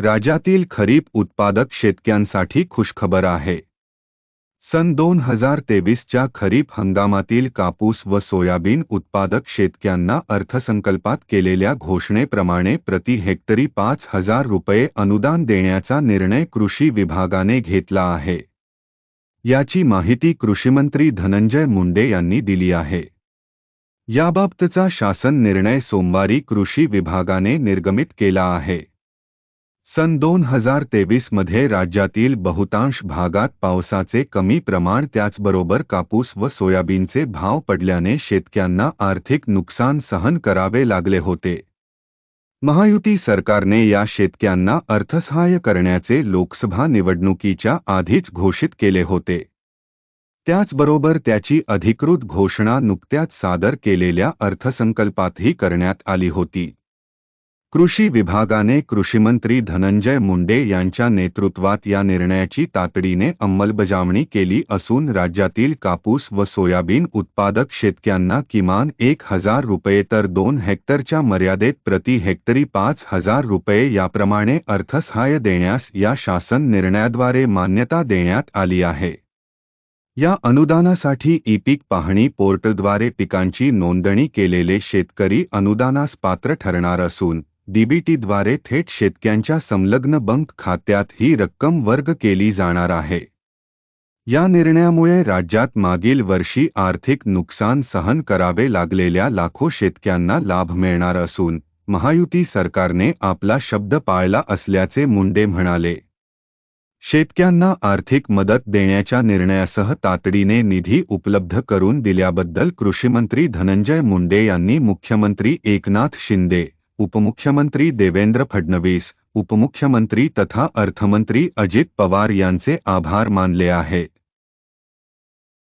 राज्यातील खरीप उत्पादक शेतकऱ्यांसाठी खुशखबर आहे. सन दोन हज़ार तेवीसच्या खरीप हंगामातील कापूस व सोयाबीन उत्पादक शेतकऱ्यांना अर्थसंकल्पात केलेल्या घोषणेप्रमाणे प्रति हेक्टरी पाच हज़ार रुपये अनुदान देण्याचा निर्णय कृषी विभागाने घेतला आहे. याची माहिती कृषीमंत्री धनंजय मुंडे यांनी दिली आहे. याबाबतचा शासन निर्णय सोमवारी कृषी विभागाने निर्गमित केला आहे. सन दोन हजार तेवीसमध्ये राज्यातील बहुतांश भागात पावसाचे कमी प्रमाण त्याचबरोबर कापूस व सोयाबीनचे भाव पडल्याने शेतकऱ्यांना आर्थिक नुकसान सहन करावे लागले होते. महायुती सरकारने या शेतकऱ्यांना अर्थसहाय्य करण्याचे लोकसभा निवडणुकीच्या आधीच घोषित केले होते. त्याचबरोबर त्याची अधिकृत घोषणा नुकत्याच सादर केलेल्या अर्थसंकल्पातही करण्यात आली होती. कृषी विभागाने कृषीमंत्री धनंजय मुंडे यांच्या नेतृत्वात या निर्णयाची तातडीने अंमलबजावणी केली असून राज्यातील कापूस व सोयाबीन उत्पादक शेतकऱ्यांना किमान एक हज़ार रुपये तर दोन हेक्टरच्या मर्यादेत प्रति हेक्टरी पाच हज़ार रुपये याप्रमाणे अर्थसहाय्य देण्यास या शासन निर्णयाद्वारे मान्यता देण्यात आली आहे. या अनुदानासाठी ई पीक पाहणी पोर्टलद्वारे पिकांची नोंदणी केलेले शेतकरी अनुदानास पात्र ठरणार असून डीबीटीद्वारे थेट शेतक्यांच्या संलग्न बँक खात्यात ही रक्कम वर्ग केली जाणार आहे. या निर्णयामुळे राज्यात मागील वर्षी आर्थिक नुकसान सहन करावे लागलेल्या लाखो शेतक्यांना लाभ मिळणार असून महायुती सरकारने आपला शब्द पाळला असल्याचे मुंडे म्हणाले. शेतकऱ्यांना आर्थिक मदत देण्याच्या निर्णयासह तातडीने निधी उपलब्ध करून दिल्याबद्दल कृषीमंत्री धनंजय मुंडे यांनी मुख्यमंत्री एकनाथ शिंदे उपमुख्यमंत्री देवेंद्र फडणवीस उपमुख्यमंत्री तथा अर्थमंत्री अजित पवार यांचे आभार मानले आहेत.